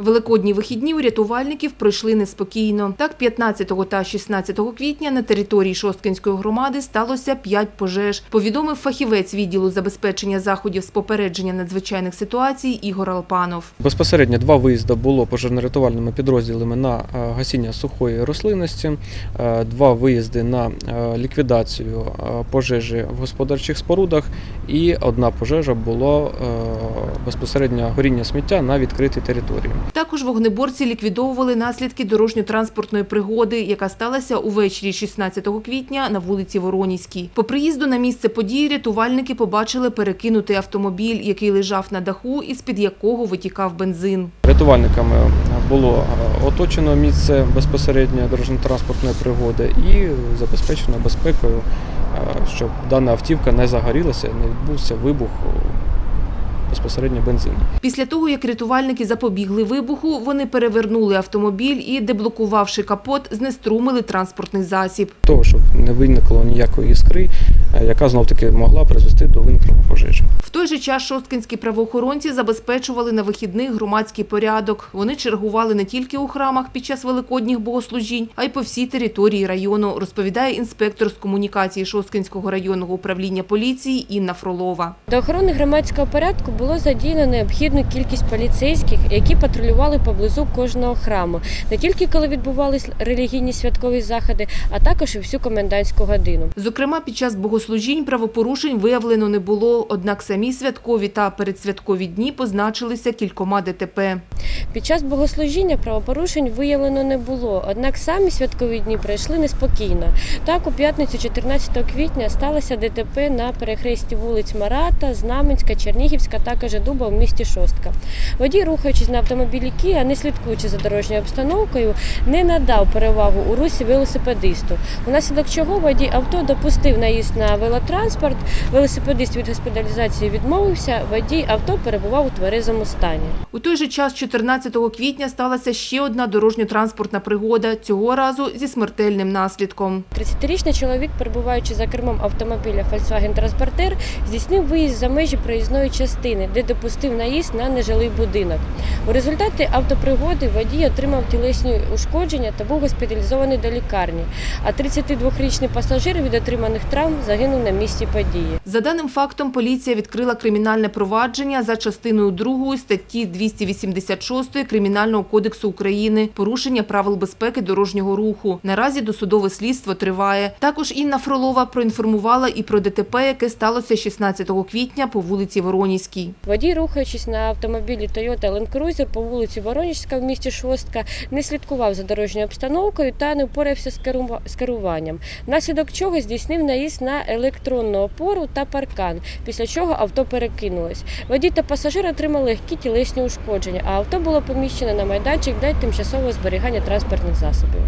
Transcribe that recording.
Великодні вихідні у рятувальників пройшли неспокійно. Так, 15 та 16 квітня на території Шосткинської громади сталося 5 пожеж. Повідомив фахівець відділу забезпечення заходів з попередження надзвичайних ситуацій Ігор Алпанов. Безпосередньо два виїзди було пожежно-рятувальними підрозділами на е, гасіння сухої рослинності, е, два виїзди на е, ліквідацію пожежі в господарчих спорудах, і одна пожежа було е, безпосередньо горіння сміття на відкритій території. Також вогнеборці ліквідовували наслідки дорожньо-транспортної пригоди, яка сталася увечері 16 квітня на вулиці Воронізькій. По приїзду на місце події рятувальники побачили перекинутий автомобіль, який лежав на даху, із-під якого витікав бензин. Рятувальниками було е, оточено місце безпосередньо дорожньо-транспортної пригоди і забезпечено безпекою, е, щоб дана автівка не загорілася, не відбувся вибух безпосередньо бензину. Після того, як рятувальники запобігли вибуху, вони перевернули автомобіль і, деблокувавши капот, знеструмили транспортний засіб. Того, щоб не виникло ніякої іскри, е, яка знов таки могла призвести до виникнення пожежі. В той же час шосткинські правоохоронці забезпечували на вихідних громадський порядок. Вони чергували не тільки у храмах під час великодніх богослужінь, а й по всій території району, розповідає інспектор з комунікації Шосткинського районного управління поліції Інна Фролова. До охорони громадського порядку було задіяно необхідну кількість поліцейських, які патрулювали поблизу кожного храму, не тільки коли відбувались релігійні святкові заходи, а також і всю комендантську годину. Зокрема, під час богослужінь правопорушень виявлено не було, однак самі святкові та передсвяткові дні позначилися кількома ДТП. Під час богослужіння правопорушень виявлено не було, однак самі святкові дні пройшли неспокійно. Так, у п'ятницю 14 квітня сталося ДТП на перехресті вулиць Марата, Знаменська, Чернігівська та Кажедуба в місті Шостка. Водій, рухаючись на автомобілі Кія, не слідкуючи за дорожньою обстановкою, не надав перевагу у русі велосипедисту. Унаслідок чого водій авто допустив наїзд на велотранспорт. Велосипедист від госпіталізації відмовився. Водій авто перебував у тверезому стані. У той же час 14 квітня сталася ще одна дорожньо-транспортна пригода, цього разу зі смертельним наслідком. 30-річний чоловік, перебуваючи за кермом автомобіля Volkswagen Transporter, здійснив виїзд за межі проїзної частини, де допустив наїзд на нежилий будинок. У результаті автопригоди водій отримав тілесні ушкодження та був госпіталізований до лікарні. А 32-річний пасажир від отриманих травм загинув на місці події. За даним фактом, поліція відкрила кримінальне провадження за частиною 2 статті 286 Кримінального кодексу України «Порушення правил безпеки дорожнього руху». Наразі досудове слідство триває. Також Інна Фролова проінформувала і про ДТП, яке сталося 16 квітня по вулиці Воронізькій. Водій, рухаючись на автомобілі Toyota Land Cruiser по вулиці Воронежська в місті Шостка, не слідкував за дорожньою обстановкою та не впорався з керуванням, внаслідок чого здійснив наїзд на електронну опору та паркан, після чого авто перекинулось. Водій та пасажир отримали легкі тілесні ушкодження, а авто було поміщено на майданчик для тимчасового зберігання транспортних засобів.